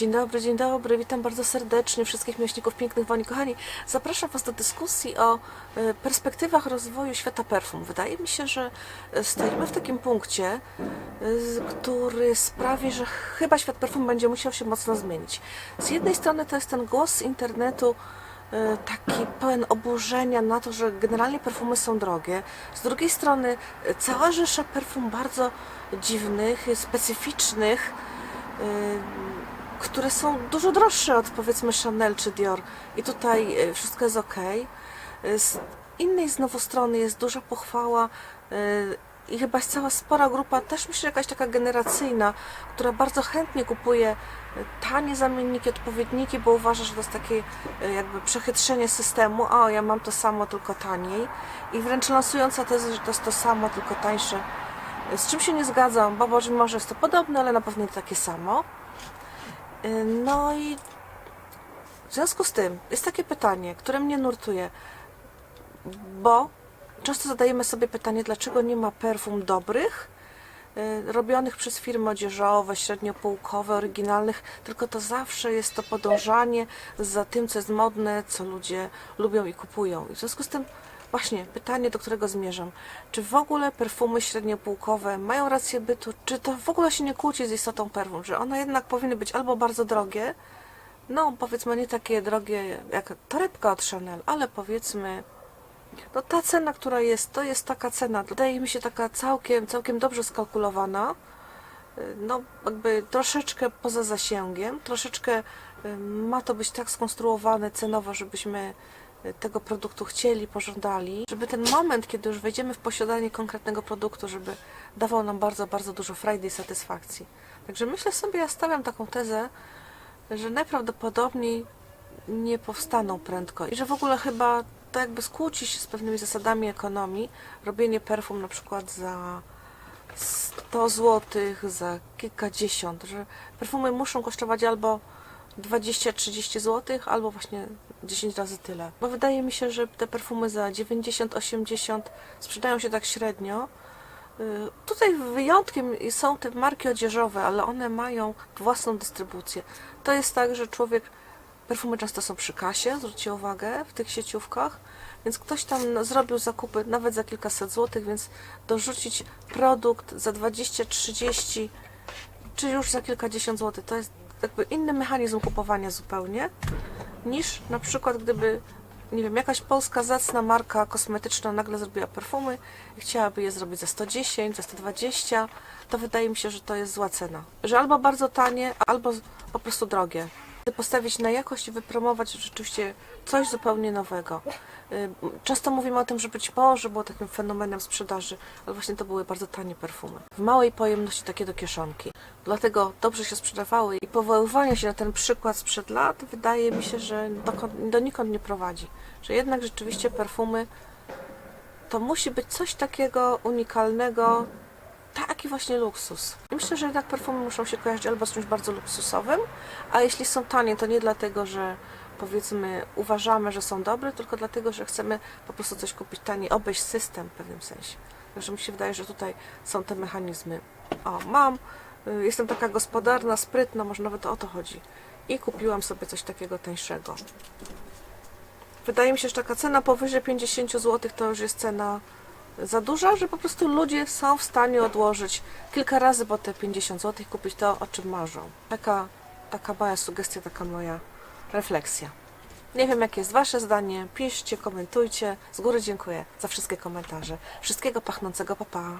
Dzień dobry, dzień dobry, witam bardzo serdecznie wszystkich miłośników pięknych woni. Kochani, zapraszam Was do dyskusji o e, perspektywach rozwoju świata perfum. Wydaje mi się, że e, stoimy w takim punkcie, e, który sprawi, że chyba świat perfum będzie musiał się mocno zmienić. Z jednej strony to jest ten głos z internetu, taki pełen oburzenia na to, że generalnie perfumy są drogie. Z drugiej strony cała rzesza perfum bardzo dziwnych, specyficznych, które są dużo droższe od powiedzmy Chanel czy Dior i tutaj e, wszystko jest ok. Z innej znowu strony jest duża pochwała e, i chyba jest cała spora grupa, też myślę jakaś taka generacyjna, która bardzo chętnie kupuje e, tanie zamienniki, odpowiedniki, bo uważa, że to jest takie e, jakby przechytrzenie systemu, o ja mam to samo, tylko taniej i wręcz lansująca tezę, że to jest to samo, tylko tańsze. Z czym się nie zgadzam, bo może jest to podobne, ale na pewno nie takie samo. Y, No i w związku z tym jest takie pytanie, które mnie nurtuje, bo często zadajemy sobie pytanie, dlaczego nie ma perfum dobrych, y, robionych przez firmy odzieżowe, średniopółkowe, oryginalnych, tylko to zawsze jest to podążanie za tym, co jest modne, co ludzie lubią i kupują. I w związku z tym właśnie pytanie, do którego zmierzam. Czy w ogóle perfumy średniopółkowe mają rację bytu? Czy to w ogóle się nie kłóci z istotą perfum? Że one jednak powinny być albo bardzo drogie, no powiedzmy nie takie drogie jak torebka od Chanel, ale powiedzmy no ta cena, która jest, to jest taka cena, wydaje mi się taka całkiem, całkiem dobrze skalkulowana, no jakby troszeczkę poza zasięgiem, troszeczkę y, ma to być tak skonstruowane cenowo, żebyśmy tego produktu chcieli, pożądali, żeby ten moment, kiedy już wejdziemy w posiadanie konkretnego produktu, żeby dawał nam bardzo, bardzo dużo frajdy i satysfakcji. Także myślę sobie, ja stawiam taką tezę, że najprawdopodobniej nie powstaną prędko i że w ogóle chyba to jakby skłóci się z pewnymi zasadami ekonomii, robienie perfum na przykład za 100 zł, za kilkadziesiąt, że perfumy muszą kosztować albo 20-30 zł, albo właśnie 10 razy tyle. Bo wydaje mi się, że te perfumy za 90-80 sprzedają się tak średnio. Y, Tutaj wyjątkiem są te marki odzieżowe, ale one mają własną dystrybucję. To jest tak, że człowiek, perfumy często są przy kasie, zwróćcie uwagę, w tych sieciówkach, więc ktoś tam zrobił zakupy nawet za kilkaset złotych, więc dorzucić produkt za 20-30 czy już za kilkadziesiąt złotych, to jest jakby inny mechanizm kupowania zupełnie, niż na przykład gdyby nie wiem, jakaś polska zacna marka kosmetyczna nagle zrobiła perfumy i chciałaby je zrobić za 110, za 120, to wydaje mi się, że to jest zła cena. Że albo bardzo tanie, albo po prostu drogie. Postawić na jakość i wypromować rzeczywiście coś zupełnie nowego. Y, Często mówimy o tym, że być może było takim fenomenem sprzedaży, ale właśnie to były bardzo tanie perfumy. W małej pojemności takie do kieszonki. Dlatego dobrze się sprzedawały i powoływanie się na ten przykład sprzed lat wydaje mi się, że dokąd, donikąd nie prowadzi. Że jednak rzeczywiście perfumy to musi być coś takiego unikalnego, taki właśnie luksus. Myślę, że jednak perfumy muszą się kojarzyć albo z czymś bardzo luksusowym, a jeśli są tanie, to nie dlatego, że powiedzmy uważamy, że są dobre, tylko dlatego, że chcemy po prostu coś kupić taniej, obejść system w pewnym sensie. Także mi się wydaje, że tutaj są te mechanizmy. O, mam, y, jestem taka gospodarna, sprytna, może nawet o to chodzi. I kupiłam sobie coś takiego tańszego. Wydaje mi się, że taka cena powyżej 50 zł to już jest cena za duża, że po prostu ludzie są w stanie odłożyć kilka razy po te 50 zł i kupić to, o czym marzą. Taka, taka mała sugestia, taka moja refleksja. Nie wiem, jakie jest Wasze zdanie. Piszcie, komentujcie. Z góry dziękuję za wszystkie komentarze. Wszystkiego pachnącego papa.